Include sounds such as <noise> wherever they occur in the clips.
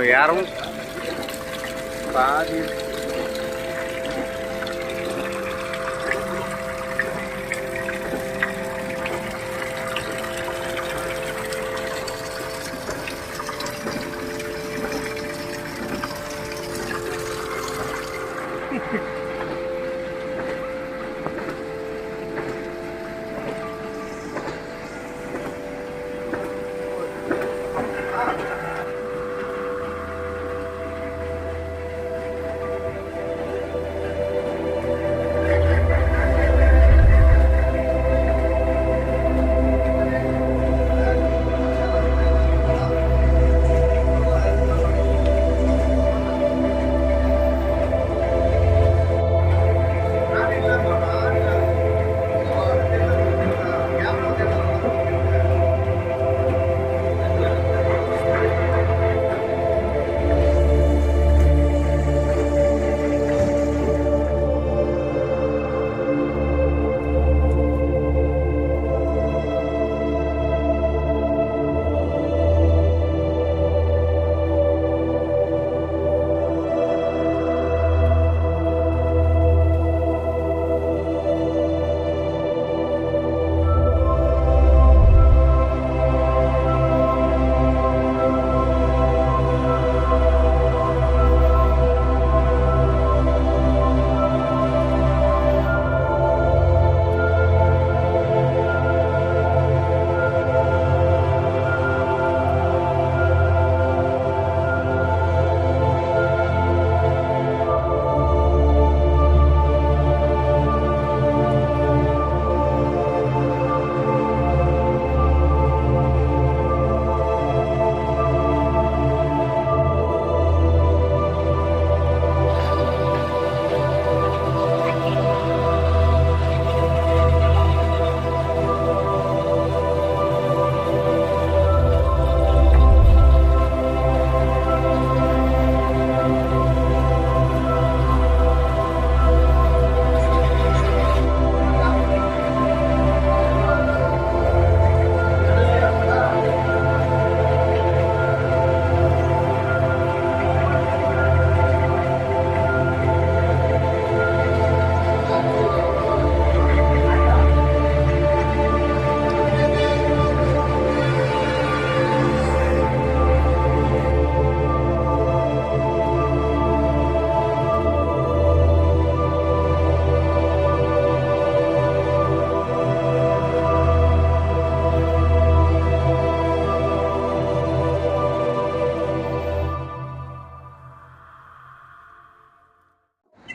apoiaram. Padre.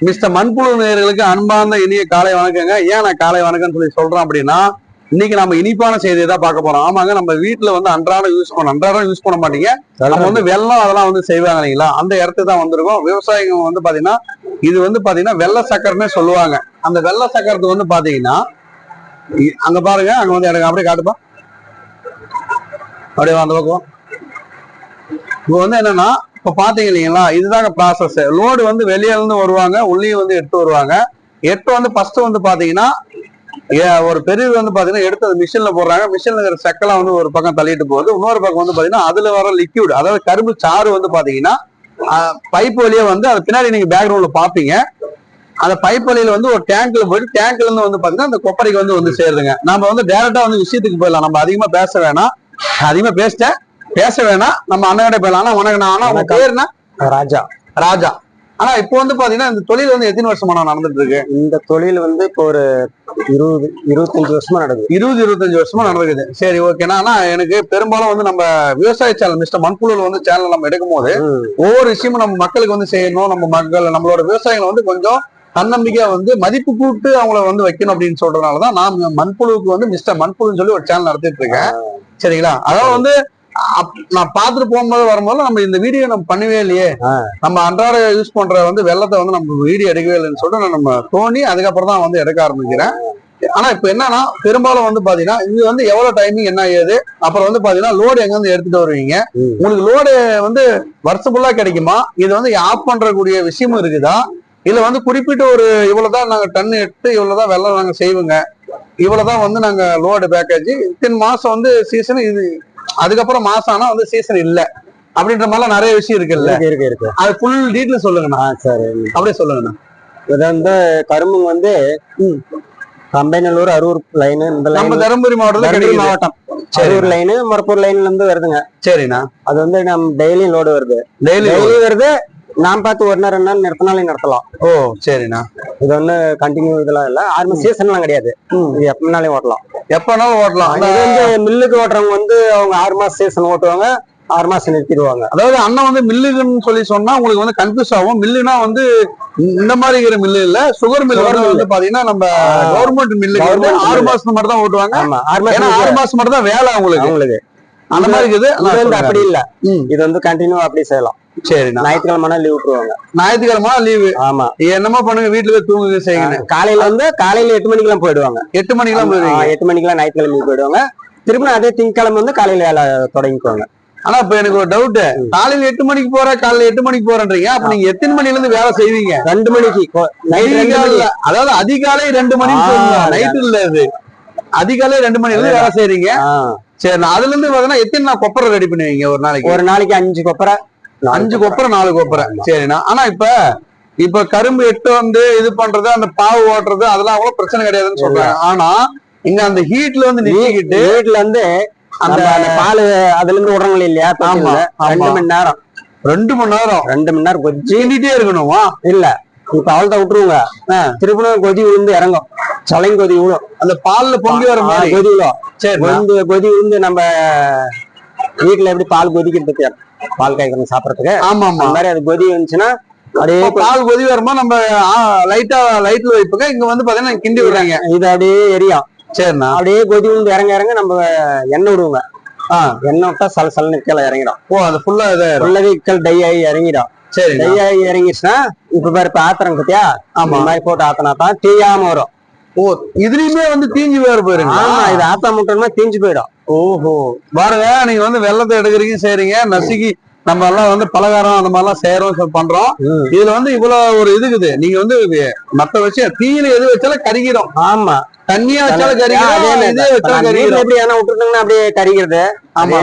Mister மண்புழு நேயர்களுக்கு அன்பார்ந்த இனிய காலை வணக்கங்க. ஏன் நான் காலை வணக்கம்னு சொல்லி சொல்றேன் அப்படின்னா இன்னைக்கு நம்ம இனிப்பான செய்தியை தான் பார்க்க போறோம். ஆமாங்க நம்ம வீட்டுல வந்து அன்றாடம் யூஸ் பண்ண அன்றாடம் யூஸ் பண்ண மாட்டீங்க. நம்ம வந்து வெள்ளம் அதெல்லாம் வந்து செய்வாங்க இல்லைங்களா? அந்த இடத்துக்கு தான் வந்திருக்கோம். விவசாயிங்க வந்து பாத்தீங்கன்னா இது வந்து பாத்தீங்கன்னா வெள்ளை சக்கரமே சொல்லுவாங்க. அந்த வெள்ளை சக்கரத்து வந்து பாத்தீங்கன்னா அங்க பாருங்க அங்க வந்து எனக்கு அப்படியே காட்டுப்பா. அப்படியே அந்த பக்கம் இப்போ வந்து என்னன்னா இப்ப பாத்தீங்க இல்லைங்களா இதுதாங்க ப்ராசஸ் லோடு வந்து வெளியில இருந்து வருவாங்க உள்ளேயும் வந்து எடுத்து வருவாங்க. எடுத்து வந்து ஃபர்ஸ்ட் வந்து பாத்தீங்கன்னா ஏ- ஒரு பெரிய வந்து பாத்தீங்கன்னா எடுத்து அது மிஷின்ல போடுறாங்க. மிஷின்ல இருக்கிற செக்கெல்லாம் வந்து ஒரு பக்கம் தள்ளிட்டு போகுது. இன்னொரு பக்கம் வந்து பாத்தீங்கன்னா அதுல வர லிக்யூட் அதாவது கரும்பு சாறு வந்து பாத்தீங்கன்னா பைப் வழியா வந்து அது பின்னாடி நீங்க பேக்ரவுண்ட்ல பாப்பீங்க. அந்த பைப் வழியில வந்து ஒரு டேங்க்ல போயிட்டு டேங்க்ல இருந்து வந்து பாத்தீங்கன்னா அந்த கொப்பரைக்கு வந்து வந்து சேருதுங்க. நம்ம வந்து டேரக்டா வந்து விஷயத்துக்கு போயிடலாம். நம்ம அதிகமா பேச வேணாம். அதிகமா பேசிட்டேன். பேச வேணாம். நம்ம அண்ணன் போயிடலாம். ஆனா வணக்கம் ஆனா உங்க வணக்கம். பேர் என்ன? ராஜா. ராஜா. ஆனா இப்போ வந்து பாத்தீங்கன்னா இந்த தொழில் வந்து எத்தனை வருஷமா நான் நடந்துட்டு இருக்கு? இந்த தொழில் வந்து இப்போ ஒரு இருபது இருபத்தஞ்சு வருஷமா நடக்குது. இருபது இருபத்தஞ்சு வருஷமா நடக்குது. சரி ஓகேண்ணா ஆனா எனக்கு பெரும்பாலும் வந்து நம்ம விவசாய சேனல் மிஸ்டர் மண்புழு வந்து சேனல் நம்ம எடுக்கும் போது. ஒவ்வொரு விஷயமும் நம்ம மக்களுக்கு வந்து செய்யணும். நம்ம மக்கள் நம்மளோட விவசாயிகளை வந்து கொஞ்சம் தன்னம்பிக்கையா வந்து மதிப்பு கூட்டு அவங்கள வந்து வைக்கணும் அப்படின்னு சொல்றதுனாலதான் நான் மண்புழுவுக்கு வந்து மிஸ்டர் மண்புழுன்னு சொல்லி ஒரு சேனல் நடத்திட்டு இருக்கேன். சரிங்களா? அதாவது வந்து நான் பார்த்துட்டு போகும்போது வரும்போது நம்ம இந்த வீடியோ நம்ம பண்ணவே இல்லையே. நம்ம அன்றாட யூஸ் பண்ற வந்து வெள்ளத்தை வந்து நம்ம வீடியோ எடுக்கவே இல்லைன்னு சொல்லிட்டு நான் நம்ம தோணி அதுக்கப்புறம் தான் வந்து எடுக்க ஆரம்பிக்கிறேன். ஆனா இப்ப என்னன்னா பெரும்பாலும் வந்து பாத்தீங்கன்னா இது வந்து எவ்வளவு டைமிங் என்ன ஏது அப்புறம் வந்து பாத்தீங்கன்னா லோடு எங்க இருந்து எடுத்துட்டு வருவீங்க. உங்களுக்கு லோடு வந்து வருஷம் ஃபுல்லா கிடைக்குமா? இது வந்து ஆஃப் பண்றக்கூடிய விஷயமும் இருக்குதா? இல்ல வந்து குறிப்பிட்ட ஒரு இவ்வளவுதான் நாங்க டன் எடுத்து இவ்வளவுதான் வெள்ளம் நாங்க செய்வோங்க. இவ்வளவுதான் வந்து நாங்க லோடு பேக்கேஜ் இத்தனை மாசம் வந்து சீசன் இது அதுக்கப்புறம் மாசம் ஆனா வந்து சீசன் இல்ல. அப்படின்ற மாதிரிலாம் நிறைய விஷயம் இருக்குல்ல. இருக்கு இருக்கு அது ஃபுல் டீட்டெயில் சொல்லுங்கண்ணா. சரி. அப்படியே சொல்லுங்கண்ணா. இது வந்து கரும்புங்க வந்து கம்பைநல்லூர் அரூர் லைனு இந்த நம்ம தருமபுரி மாவட்டத்துல மாவட்டம். அரூர் லைனு மரப்பூர் லைன்ல இருந்து வருதுங்க. சரிண்ணா. அது வந்து நம்ம டெய்லி லோடு வருது. டெய்லி டெய்லி வருது. நான் பார்த்து ஒரு நேரம் ரெண்டு நாள் நிறுத்தினாலும் நிறுத்தலாம் ஓ சரிண்ணா. இது ஒண்ணு கண்டினியூ இதெல்லாம் இல்ல. ஆறு சீசன்லாம் கிடையாது. இது எப்பனாலும் ஓட்டலாம். எப்பனாலும் ஓட்டலாம். இது வந்து மில்லுக்கு ஓட்டுறவங்க வந்து அவங்க ஆறு மாசம் சீசன் ஓட்டுவாங்க. ஆறு மாசம் நிறுத்திடுவாங்க. அதாவது அண்ணன் வந்து மில்லுன்னு சொல்லி சொன்னா உங்களுக்கு வந்து கன்ஃபியூஸ் ஆகும். மில்லுனா வந்து இந்த மாதிரி இருக்கிற மில்லு இல்ல. Sugar mill. வந்து பாத்தீங்கன்னா நம்ம கவர்மெண்ட் Government ஆறு. மாசத்துக்கு மட்டும் தான் ஓட்டுவாங்க. ஆறு மாசம் ஆறு மாசம் மட்டும் தான் வேலை அவங்களுக்கு. அவங்களுக்கு. அந்த மாதிரி இருக்குது. இது வந்து அப்படி இல்ல. இது வந்து கண்டினியூ அப்படி செய்யலாம். சரிண்ணா. ஞாயிற்றுக்கிழமை லீவ் விட்டுருவாங்க. ஞாயிற்றுக்கிழமை லீவு ஆமா. என்னமோ பண்ணுங்க வீட்டுல போய் தூங்குங்க செய்யுங்க காலையில வந்து காலையில எட்டு மணிக்கெல்லாம் போயிடுவாங்க. எட்டு மணிக்கெல்லாம் ஆ, போயிருவீங்க எட்டு மணிக்கெல்லாம் ஞாயிற்றுக்கிழமை போயிடுவாங்க. திரும்ப அதே திங்கக்கிழமை வந்து காலையில வேலை தொடங்கிக்குவாங்க. ஆனா இப்ப எனக்கு ஒரு டவுட் காலையில எட்டு மணிக்கு போற காலையில எட்டு மணிக்கு போறேன்றீங்க. அப்ப நீங்க எத்தனை மணில இருந்து வேலை செய்வீங்க? ரெண்டு மணிக்கு. நைட் மணி அதாவது அதிகாலை ரெண்டு சொல்லுங்க. நைட்டு இல்ல இது. அதிகாலை ரெண்டு மணில இருந்து வேலை செய்றீங்க. ஆ, சரி நான் அதுல இருந்து பாத்தீங்கன்னா எத்தனை கொப்பரை ரெடி பண்ணுவீங்க ஒரு நாளைக்கு? ஒரு நாளைக்கு அஞ்சு கொப்பரை. அஞ்சு கொப்பரை. நாலு கொப்பரை. சரிண்ணா. ஆனா இப்ப இப்ப கரும்பு எட்டு வந்து இது பண்றது அந்த பாவு ஓட்டுறது அதெல்லாம் அவ்வளவு பிரச்சனை கிடையாதுன்னு சொல்றாங்க. ஆனா இங்க அந்த ஹீட்ல வந்து நிக்கிட்டு வீட்டுல இருந்து அந்த பால் அதுல இருந்து விடுறாங்க இல்லையா. ரெண்டு மணி நேரம். ரெண்டு மணி நேரம். ரெண்டு மணி நேரம் கொதிச்சு சீண்டிட்டே இருக்கணுமா? இல்ல. இப்ப அவள்தான் விட்டுருவாங்க. திருப்பணும் கொதி விழுந்து இறங்கும். சலைங்க கொதி விழும். அந்த பால்ல பொங்கி வர மாதிரி. கொதி விழும். சரி கொதி கொதி விழுந்து நம்ம வீட்டுல எப்படி பால் கொதிக்கிறதுக்கு பால் காய்கறி சாப்பிடறதுக்கு. ஆமா ஆமா மாதிரி அது கொதி வந்துச்சுன்னா அப்படியே பால் கொதி வரும்போது நம்ம லைட்டா லைட்ல வைப்புங்க இங்க வந்து பாத்தீங்கன்னா கிண்டி விடுறாங்க. இது அப்படியே எரியும். சரிண்ணா. அப்படியே கொதி விழுந்து இறங்க இறங்க நம்ம எண்ணெய் விடுவோங்க. எண்ணெய் விட்டா சல சலன்னு கீழே இறங்கிடும். ஓ அது ஃபுல்லா இதாயிரும். ஃபுல்லாவே இக்கல் டை ஆகி இறங்கிடும். சரி டை ஆகி இறங்கிடுச்சுன்னா இப்ப பாரு இப்ப ஆத்திரம் பத்தியா? ஆமா. மாதிரி போட்டு ஆத்தினா தான் தீயாம வரும். ஓ இதுலயுமே வந்து தீஞ்சு வேற போயிருங்க ஆமா இது ஆத்தா முட்டோம்னா தீஞ்சு போயிடும். ஓஹோ. பாருங்க நீங்க வந்து வெள்ளத்தை எடுக்கிறீங்க செய்றீங்க நசுக்கி நம்ம எல்லாம் வந்து பலகாரம் அந்த மாதிரிலாம் செய்யறோம் சொ- பண்றோம். இதுல வந்து இவ்வளவு ஒரு இது இருக்குது நீங்க வந்து மத்த விஷயம் தீயில எது வச்சாலும் கருகிரும் ஆமா. தண்ணியா வச்சாலும் கருகிரும் எப்படி எண்ணெய் விட்டுருந்தோம்னா அப்படியே கறிக்கிறது. ஆமா.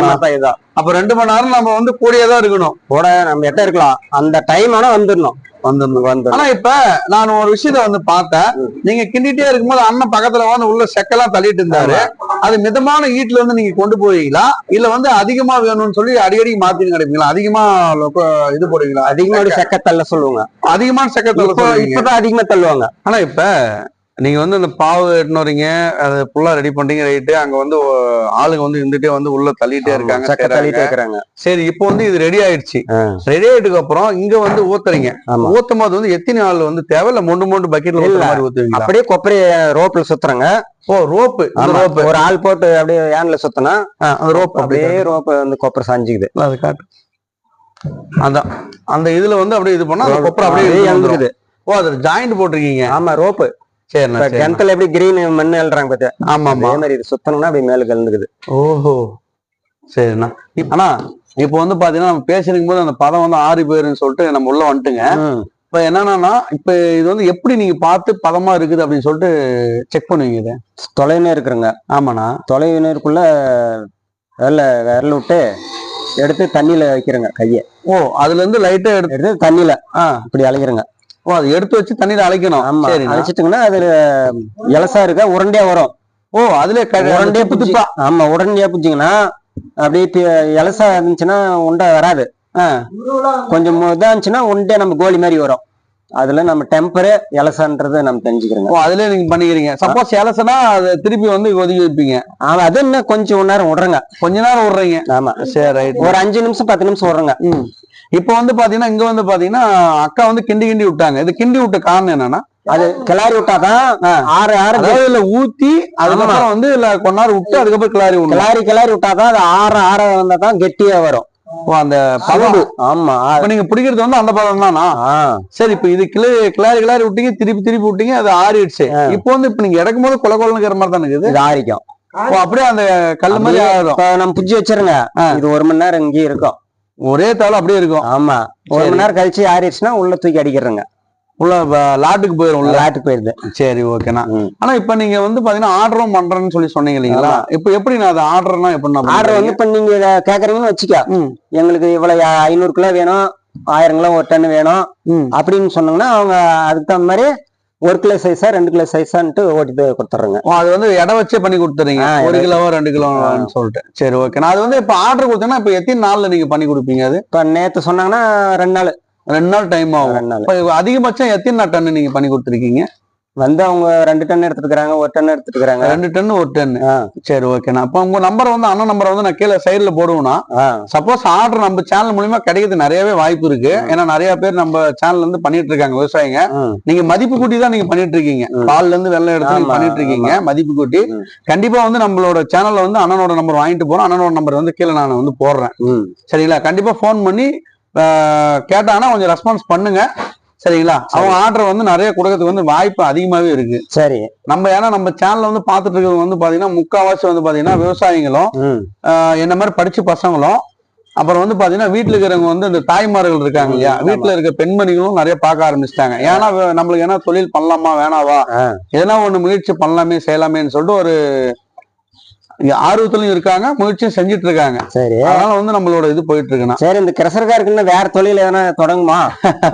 அப்ப ரெண்டு மணி நேரம் நம்ம வந்து கூடியே தான் இருக்கணும். கூட நம்ம எட்ட இருக்கலாம். அந்த டைம் ஆனா வந்துடணும் வந்துடணும் வந்துடணும் ஆனா இப்ப நான் ஒரு விஷயத்த வந்து பார்த்தேன். நீங்க கிண்டிட்டே இருக்கும்போது அண்ணன் பக்கத்துல வந்து உள்ள செக்கெல்லாம் தள்ளிட்டு இருந்தாரு. அது மிதமான ஹீட்ல இருந்து நீங்க கொண்டு போவீங்களா? இல்ல வந்து அதிகமா வேணும்னு சொல்லி அடிக்கடி மாத்தின்னு கிடைப்பீங்களா அதிகமா இது போடுவீங்களா? அதிகமா அப்படி செக்க. தள்ள சொல்லுவாங்க. அதிகமான செக்கத்துல இப்போ இப்பதான் அதிகமா தள்ளுவாங்க. ஆனா இப்ப நீங்க வந்து இந்த பாவு எடுத்துன்னு வரீங்க அது ஃபுல்லா ரெடி பண்றீங்க ரைட்டு அங்க வந்து ஆளுங்க வந்து இருந்துட்டே வந்து உள்ள தள்ளிட்டே இருக்காங்க. தள்ளிட்டு இருக்கிறாங்க. சரி இப்போ வந்து இது ரெடி ஆயிடுச்சு. ரெடி ஆயிட்டுக்கு அப்புறம் இங்க வந்து ஊத்துறீங்க. ஊத்தும் போது வந்து எத்தனை ஆள் வந்து தேவை? இல்ல மொண்டு மொண்டு பக்கெட்ல ஊத்துற. மாதிரி ஊத்துவீங்களா? அப்படியே கொப்பரை ரோப்ல சுத்துறாங்க. ஓ ரோப்பு. ரோப்பு ஒரு ஆள் போட்டு அப்படியே ஏன்ல சுத்தினா அந்த ரோப் அப்படியே ரோப் வந்து கொப்பரை சாஞ்சுக்குது. அது காட்டு. அதான் அந்த இதுல வந்து அப்படியே இது பண்ணா அந்த கொப்பரை அப்படியே. இறங்குது. ஓ அது ஜாயிண்ட் போட்டிருக்கீங்க. ஆமா ரோப்பு கிணத்துல எப்படி கிரீன் மண் எழுறாங்க பாத்தியா? ஆமா ஆமா அதே மாதிரி இது சுத்தணும்னா அப்படியே மேல கலந்துக்குது. ஓஹோ. சரிண்ணா. ஆனா இப்போ வந்து பாத்தீங்கன்னா நம்ம பேசிருக்கும் போது அந்த பதம் வந்து ஆறி போயிருன்னு சொல்லிட்டு நம்ம உள்ள வந்துட்டுங்க. இப்ப என்னன்னா இப்ப இது வந்து எப்படி நீங்க பார்த்து பதமா இருக்குது அப்படின்னு சொல்லிட்டு செக் பண்ணுவீங்க இதை? தொலைவினே இருக்கிறங்க. ஆமாண்ணா. தொலைவினருக்குள்ள விரல விரல விட்டு எடுத்து தண்ணியில வைக்கிறேங்க கையை. ஓ அதுல இருந்து லைட்டா எடுத்து தண்ணியில. இப்படி அலைக்கிறேங்க ஓ அது எடுத்து வச்சு தண்ணியில அழைக்கணும் ஆமா. சரி அழைச்சிட்டுங்கன்னா அதுல இலசா இருக்க? உருண்டையா வரும். ஓ அதுல உருண்டையா திப்பு பிடிச்சி திப்பா ஆமா உடனடியா பிடிச்சிங்கன்னா அப்படியே இலசா இருந்துச்சுன்னா உண்டை வராது. ஆ. கொஞ்சம் இதா இருந்துச்சுன்னா உண்டை நம்ம கோலி மாதிரி வரும். அதுல நம்ம டெம்பரு இலசான்றதை நம்ம தெரிஞ்சுக்கிறோங்க. ஓ அதுல நீங்க பண்ணிக்கிறீங்க. சப்போஸ் இலசனா அதை திருப்பி வந்து ஒதுக்கி வைப்பீங்க. ஆமா அது இன்னும் கொஞ்சம் நேரம் விடுறங்க. கொஞ்ச நேரம் விடுறீங்க. ஆமா. சரி ரைட் ஒரு அஞ்சு நிமிஷம் பத்து நிமிஷம் விடுறங்க. இப்போ வந்து பாத்தீங்கன்னா இங்க வந்து பாத்தீங்கன்னா அக்கா வந்து கிண்டி கிண்டி விட்டாங்க. இது கிண்டி விட்ட காரணம் என்னன்னா அது கிளாரி விட்டாதான் ஆறு ஆறு இதுல ஊத்தி அதுக்கப்புறம் வந்து இல்ல நேரம் விட்டு அதுக்கப்புறம் கிளாரி விடணும். கிளாரி கிளாரி விட்டாதான் அது ஆற ஆற வந்தா தான் கெட்டியா வரும். அந்த பதம் ஆமா. நீங்க பிடிக்கிறது வந்து அந்த பதம் தானா? சரி இப்ப இது கிளி கிளாரி கிளாரி விட்டீங்க திருப்பி திருப்பி விட்டீங்க அது ஆறிடுச்சு. இப்போ வந்து இப்ப நீங்க இறக்கும் போது கொல கொலங்கிற மாதிரி தானே இருக்குது? இது ஆறிக்கும். அப்படியே அந்த கல்லு மாதிரி நம்ம புஜ்ஜி வச்சிருங்க. இது ஒரு மணி நேரம் இங்கேயே இருக்கும். ஒரே தாள் அப்படியே இருக்கும். ஆமா. ஒரு. மணி நேரம் கழிச்சு ஆறிடுச்சுன்னா உள்ள தூக்கி அடிக்கிறங்க. உள்ள லாட்டுக்கு உள்ள லாட்டுக்கு போயிருது. சரி ஓகேண்ணா. ஆனா இப்ப நீங்க வந்து பாத்தீங்கன்னா ஆர்டரும் பண்றேன்னு சொல்லி சொன்னீங்க இல்லைங்களா? இப்ப எப்படி நான் அது ஆர்டர்னா எப்படி ஆர்டர் வந்து இப்ப நீங்க இத கேக்குறீங்கன்னு வச்சுக்க. எங்களுக்கு இவ்வளவு ஐநூறு கிலோ வேணும் ஆயிரம் கிலோ ஒரு டன் வேணும். அப்படின்னு சொன்னாங்கன்னா அவங்க அதுக்கு தகுந்த மாதிரி ஒரு கிலோ சைஸா ரெண்டு கிலோ சைஸான்ட்டு ஓட்டி ஓ, அது வந்து எடை வச்சே பண்ணி கொடுத்துறீங்க ஒரு கிலோவோ ரெண்டு கிலோன்னு சொல்லிட்டு. சரி ஓகே நான் அது வந்து இப்ப ஆர்டர் கொடுத்தீங்கன்னா இப்ப எத்தனை நாள்ல நீங்க பண்ணி கொடுப்பீங்க அது? இப்ப நேத்து சொன்னாங்கன்னா ரெண்டு நாள். ரெண்டு நாள் டைம் ஆகும். அதிகபட்சம் எத்தனை டன் நீங்க பண்ணி கொடுத்துருக்கீங்க? வந்து அவங்க ரெண்டு டன் எடுத்துக்கிறாங்க ஒரு டன் எடுத்துக்கிறாங்க ரெண்டு டன் ஒரு டன். சரி ஓகேண்ணா அப்ப உங்க நம்பர் வந்து அண்ணன் நம்பர் வந்து நான் கீழே சைடுல போடுவேன்னா ஆ, சப்போஸ் ஆர்டர் நம்ம சேனல் மூலியமா கிடைக்கிறது நிறையவே வாய்ப்பு இருக்கு. ஏன்னா நிறைய பேர் நம்ம சேனல்ல இருந்து பண்ணிட்டு இருக்காங்க விவசாயிங்க. நீங்க மதிப்பு கூட்டி தான் நீங்க பண்ணிட்டு இருக்கீங்க. பால்ல இருந்து வெள்ளம் எடுத்து நீங்க பண்ணிட்டு இருக்கீங்க மதிப்பு கூட்டி. கண்டிப்பா வந்து நம்மளோட சேனல்ல வந்து அண்ணனோட நம்பர் வாங்கிட்டு போறோம். அண்ணனோட நம்பர் வந்து கீழே நான் வந்து போடுறேன். சரிங்களா? கண்டிப்பா ஃபோன் பண்ணி கேட்டாங்கன்னா கொஞ்சம் ரெஸ்பான்ஸ் பண்ணுங்க. சரிங்களா? அவங்க ஆர்டர் வந்து நிறைய கொடுக்கறதுக்கு வந்து வாய்ப்பு அதிகமாவே இருக்கு. சரி. நம்ம ஏன்னா நம்ம சேனல்ல வந்து பார்த்துட்டு இருக்கிறது வந்து பாத்தீங்கன்னா முக்காவாசி வந்து பாத்தீங்கன்னா விவசாயிகளும் என்ன மாதிரி படிச்ச பசங்களும் அப்புறம் வந்து பாத்தீங்கன்னா வீட்டுல இருக்கிறவங்க வந்து இந்த தாய்மார்கள் இருக்காங்க இல்லையா. வீட்டுல இருக்க பெண்மணிகளும் நிறைய பார்க்க ஆரம்பிச்சிட்டாங்க. ஏன்னா நம்மளுக்கு என்ன தொழில் பண்ணலாமா வேணாவா. எதனா ஒண்ணு முயற்சி பண்ணலாமே செய்யலாமேன்னு சொல்லிட்டு ஒரு ஆர்வத்திலும் இருக்காங்க முயற்சியும் செஞ்சுட்டு இருக்காங்க சரி. அதனால வந்து நம்மளோட இது போயிட்டு இருக்குண்ணா சரி இந்த கிரசர்காருக்குன்னு வேற தொழில் எதனா தொடங்குமா?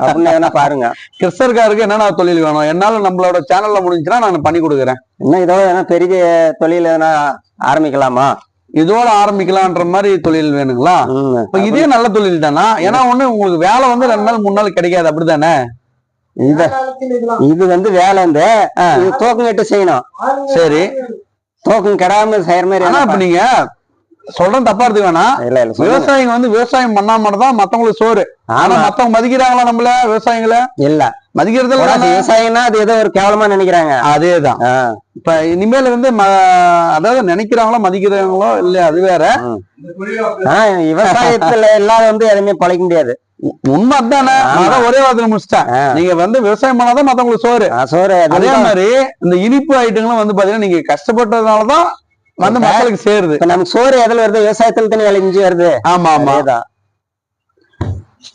அப்படின்னு எதனா பாருங்க. கிறிஸ்தர்காருக்கு என்னென்ன தொழில் வேணும்? என்னால நம்மளோட சேனல்ல முடிஞ்சுன்னா நான் பண்ணி கொடுக்குறேன். இன்னும் இதோட எதனா பெரிய தொழில் எதனா ஆரம்பிக்கலாமா? இதோட ஆரம்பிக்கலான்ற மாதிரி தொழில் வேணுங்களா? இதே நல்ல தொழில் தானா? ஏன்னா ஒண்ணு உங்களுக்கு வேலை வந்து ரெண்டு நாள் மூணு நாள் கிடைக்காது அப்படிதானே? இந்த இது வந்து வேலை இது தோக்கம் கட்டு செய்யணும். சரி. தோக்கம் கெடாம செய்யற மாதிரி ஆனா இப்ப நீங்க சொல்றது தப்பா எடுத்துக்க வேணாம். பா- இல்ல இல்ல. விவசாயிங்க வந்து விவசாயம் பண்ணா மட்டும் தான் மத்தவங்களுக்கு சோறு. ஆனா மத்தவங்க மதிக்கிறாங்களா நம்மள விவசாயிங்களை? இல்ல. மதிக்கிறது ஒரு இல்ல விவசாயம்னா அது ஏதோ ஒரு கேவலமா நினைக்கிறாங்க. அதேதான். இப்ப இனிமேல் ம- அதாவது நினைக்கிறாங்களோ மதிக்கிறாங்களோ இல்ல அது வேற. விவசாயத்துல எல்லாரும் வந்து எதுவுமே பழைக்க முடியாது. உண்மை அதானே? ஒரே வாரத்துல முடிச்சிட்டேன். நீங்க வந்து விவசாயம் பண்ணாதான் மத்தவங்களுக்கு சோறு. சோறு அதே. மாதிரி இந்த இனிப்பு ஐட்டங்களும் வந்து பாத்தீங்கன்னா நீங்க கஷ்டப்பட்டதுனாலதான் வந்து மக்களுக்கு சேருது. நமக்கு சோறு எதுல வருது? விவசாயத்துல தானே விளைஞ்சு வருது. ஆமா ஆமா.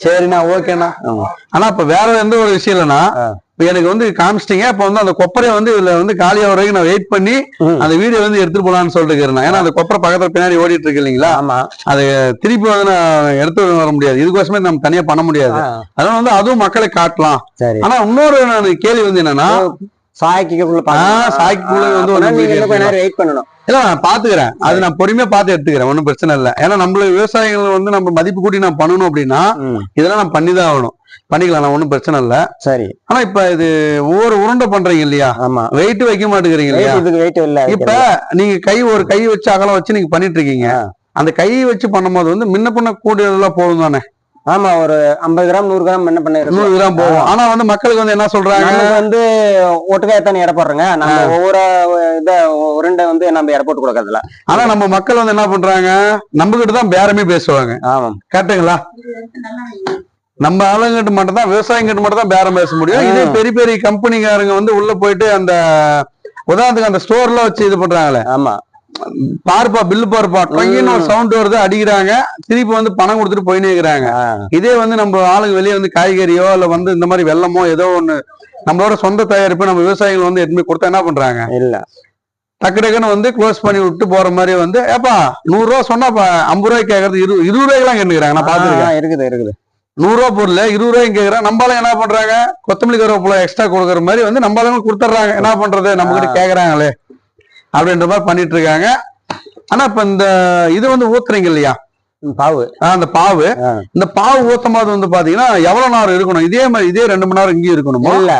சரிண்ணா ஓகேண்ணா. ஆனா இப்ப வேற எந்த ஒரு விஷயம் இல்லைன்னா. இப்ப எனக்கு வந்து காமிச்சிட்டீங்க. இப்ப வந்து அந்த கொப்பரையை வந்து இதுல வந்து காலியா வரைக்கும் நான் வெயிட் பண்ணி. அந்த வீடியோ வந்து எடுத்துட்டு போலாம்னு சொல்லிட்டு ஏன்னா அந்த கொப்பரை பக்கத்துல பின்னாடி ஓடிட்டு இருக்கு இல்லைங்களா? ஆமா. அது திருப்பி வந்து நான் எடுத்து வர முடியாது. இதுக்கோசமே நம்ம தனியா பண்ண முடியாது. அதனால வந்து அதுவும் மக்களை காட்டலாம். ஆனா இன்னொரு நான் கேள்வி வந்து என்னன்னா சாய்க்குள்ள வந்து ஒரு வெயிட் பண்ணணும். இல்ல நான் பாத்துக்கிறேன். அது நான் பொறுமையா பார்த்து எடுத்துக்கிறேன். ஒன்றும் பிரச்சனை இல்லை. ஏன்னா நம்மள விவசாயிகள் வந்து நம்ம மதிப்பு கூட்டி நான் பண்ணணும் அப்படின்னா இதெல்லாம் நான் பண்ணிதான் ஆகணும். பண்ணிக்கலாம் நான் ஒன்றும் பிரச்சனை இல்லை. சரி. ஆனா இப்ப இது ஒவ்வொரு உருண்டை பண்றீங்க இல்லையா? ஆமா. வெயிட் வைக்க மாட்டேங்கிறீங்க இல்லையா? வெயிட் இல்ல இப்ப நீங்க கை ஒரு கை வச்சு அகலம் வச்சு நீங்க பண்ணிட்டு இருக்கீங்க. அந்த கையை வச்சு பண்ணும்போது வந்து முன்ன பண்ண கூடியதெல்லாம் போதும் தானே? ஆமா ஒரு ஐம்பது கிராம் நூறு கிராம் என்ன பண்ணிருக்கோம்? நூறு கிராம் போகும் ஆனா வந்து மக்களுக்கு வந்து என்ன சொல்றாங்க? வந்து ஒட்டுக்கா எத்தனை எடை போடுறோங்க. நம்ம ஒவ்வொரு இத உருண்டை வந்து நம்ம எடை போட்டு கொடுக்கறதுல ஆனா நம்ம மக்கள் வந்து என்ன பண்றாங்க? நம்ம கிட்ட தான் பேரமே பேசுவாங்க. ஆமா கரெக்டுங்களா நம்ம ஆளுங்கிட்ட மட்டும் தான் விவசாயிங்கிட்ட மட்டும் தான் பேரம் பேச முடியும். இதே பெரிய பெரிய கம்பெனிக்காரங்க வந்து உள்ள போயிட்டு அந்த உதாரணத்துக்கு அந்த ஸ்டோர்ல வச்சு இது பண்றாங்களே. ஆமா. பாருப்பா பில்லு பாருப்பா. டொங்கின்னு ஒரு சவுண்ட் வருது அடிக்கிறாங்க. திருப்பி வந்து பணம் கொடுத்துட்டு போயினே இருக்கிறாங்க. இதே வந்து நம்ம ஆளுங்க வெளியே வந்து காய்கறியோ இல்ல வந்து இந்த மாதிரி வெள்ளமோ ஏதோ ஒண்ணு நம்மளோட சொந்த தயாரிப்பு நம்ம விவசாயிகள் வந்து எடுத்துமே கொடுத்தா என்ன பண்றாங்க? இல்ல. டக்கு டக்குன்னு வந்து க்ளோஸ் பண்ணி விட்டு போற மாதிரி வந்து ஏப்பா நூறு ரூபா சொன்னா ஐம்பது ரூபாய்க்கு கேக்குறது இருபது இருபது ரூபாய்க்கு கேட்டுக்கிறாங்க நான் பாத்துருக்கேன் இருக்குது இருக்குது. நூறு ரூபா பொருள் இருபது ரூபாய்க்கு கேக்குறாங்க. நம்மளால என்ன பண்றாங்க? கொத்தமல்லி கருவேப்பிலை எக்ஸ்ட்ரா கொடுக்குற மாதிரி வந்து நம்ம ஆளுங்க கொடுத்துட்றாங்க. என்ன பண்றது? நம்ம கிட்ட கேக்குறாங்களே. அப்படின்ற மாதிரி பண்ணிட்டு இருக்காங்க ஆனா இப்ப இந்த இது வந்து ஊத்துறீங்க இல்லையா? பாவு. அந்த பாவு. இந்த பாவு ஊத்தும் போது வந்து பாத்தீங்கன்னா எவ்வளவு நேரம் இருக்கணும்? இதே மாதிரி இதே ரெண்டு மணி நேரம் இங்கேயும் இருக்கணுமா? இல்ல.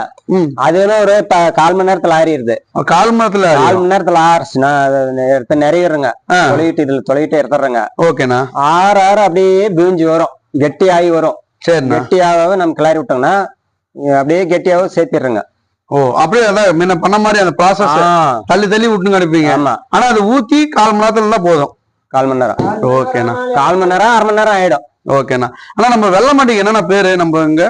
அது என்ன ஒரு கால் மணி நேரத்துல ஆறிடுது. கால் மணி நேரத்துல கால் மணி நேரத்துல ஆறுச்சுன்னா எடுத்து நிறையிடுறங்க. தொலைவிட்டு இதுல தொலைவிட்டு எடுத்துடுறங்க ஓகேண்ணா. ஆறு ஆறு அப்படியே பீஞ்சு வரும். கெட்டி ஆகி வரும். சரிண்ணா. கெட்டியாக நம்ம கிளறி விட்டோம்னா அப்படியே கெட்டியாவும் சேர்த்திடுறங்க. ஓ அப்படியே அதான் முன்ன பண்ண மாதிரி அந்த ப்ராசஸ் தள்ளி தள்ளி விட்டுங்க அனுப்பீங்க ஆமா. ஆனா அது ஊத்தி கால் மணி நேரத்துல இருந்தா போதும். கால் மணி நேரம். ஓகேண்ணா. கால் மணி நேரம் அரை மணி நேரம் ஆயிடும். ஓகேண்ணா. ஆனா நம்ம வெள்ள மாட்டிக்கு என்னென்ன பேரு? நம்ம இங்க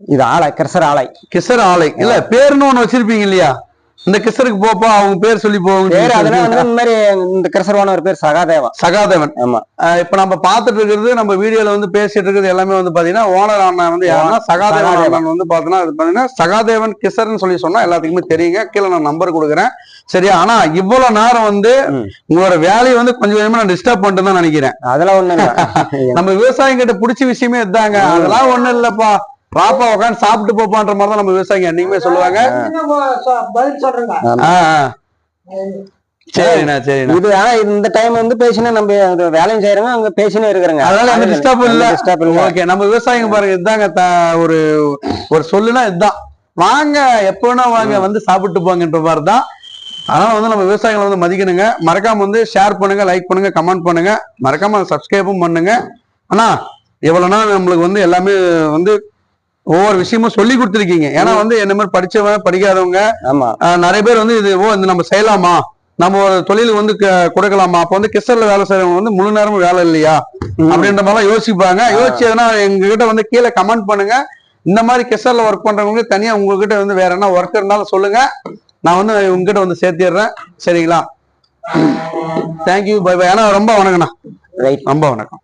இது ஆலை கிரசர் ஆலை. கிசர் ஆலை. இல்ல பேருன்னு ஒண்ணு வச்சிருப்பீங்க இல்லையா? இந்த கிசருக்கு போப்பா அவங்க பேர் சொல்லி போகும் பேர் அதெல்லாம் வந்து இந்த மாதிரி இந்த கிரசர்வான ஒரு பேர் சகாதேவா. சகாதேவன். ஆமா. இப்ப நம்ம பாத்துட்டு இருக்கிறது நம்ம வீடியோல வந்து பேசிட்டு இருக்கிறது எல்லாமே வந்து பாத்தீங்கன்னா ஓனர் அண்ணன் வந்து யாருன்னா சகாதேவன் சகாதேவன். அண்ணன் வந்து பாத்தீங்கன்னா அது பாத்தீங்கன்னா சகாதேவன் கிசர்னு சொல்லி சொன்னா எல்லாத்துக்குமே தெரியுங்க. கீழே நான் நம்பர் கொடுக்குறேன். சரியா? ஆனா இவ்வளவு நேரம் வந்து. உங்களோட வேலையை வந்து கொஞ்சம் கொஞ்சமா நான் டிஸ்டர்ப் பண்ணிட்டு தான் நினைக்கிறேன். அதெல்லாம் ஒண்ணு <laughs> நம்ம விவசாயிங்க கிட்ட பிடிச்ச விஷயமே இதாங்க. அதெல்லாம் ஒண்ணும் இல்லப்பா. ப்ராப்பா உட்காந்து சாப்பிட்டு போப்பான்ற மாதிரி தான் நம்ம விவசாயிங்க என்னைக்குமே சொல்லுவாங்க. பதில் சொல்றேங்க ஆ, ஆ. சரிண்ணா சரிண்ணா. இது ஆனா இந்த டைம் வந்து பேசினா நம்ம வேலையும் செய்யறோங்க அங்க பேசினே இருக்கிறாங்க. அதனால எந்த டிஸ்டர்ப் இல்ல. டிஸ்டர்ப் இல்ல. ஓகே நம்ம விவசாயிங்க பாருங்க இதாங்க த- ஒரு ஒரு சொல்லுனா இதுதான் வாங்க எப்ப வேணா வாங்க வந்து சாப்பிட்டு போங்கன்ற மாதிரி தான். அதனால வந்து நம்ம விவசாயிகளை வந்து மதிக்கணுங்க. மறக்காம வந்து ஷேர் பண்ணுங்க லைக் பண்ணுங்க கமெண்ட் பண்ணுங்க. மறக்காம சப்ஸ்கிரைபும் பண்ணுங்க. ஆனா இவ்வளவு நாள் நம்மளுக்கு வந்து எல்லாமே வந்து ஒவ்வொரு விஷயமும் சொல்லி கொடுத்துருக்கீங்க. ஏன்னா வந்து என்ன மாதிரி படிச்சவங்க படிக்காதவங்க ஆமா. நிறைய பேர் வந்து இது ஓ இந்த நம்ம செய்யலாமா? நம்ம ஒரு தொழில் வந்து கொடுக்கலாமா? அப்ப வந்து கிசர்ல வேலை செய்யறவங்க வந்து முழு நேரமும் வேலை இல்லையா. அப்படின்ற மாதிரிலாம் யோசிப்பாங்க. யோசிச்சு எதனா எங்க கிட்ட வந்து கீழே கமெண்ட் பண்ணுங்க. இந்த மாதிரி கெசர்ல ஒர்க் பண்றவங்க தனியா உங்ககிட்ட வந்து வேற என்ன ஒர்க் இருந்தாலும் சொல்லுங்க. நான் வந்து உங்ககிட்ட வந்து சேர்த்திடுறேன். சரிங்களா? தேங்க்யூ பை பை ஏன்னா ரொம்ப வணக்கம்ண்ணா. ரைட் ரொம்ப வணக்கம்.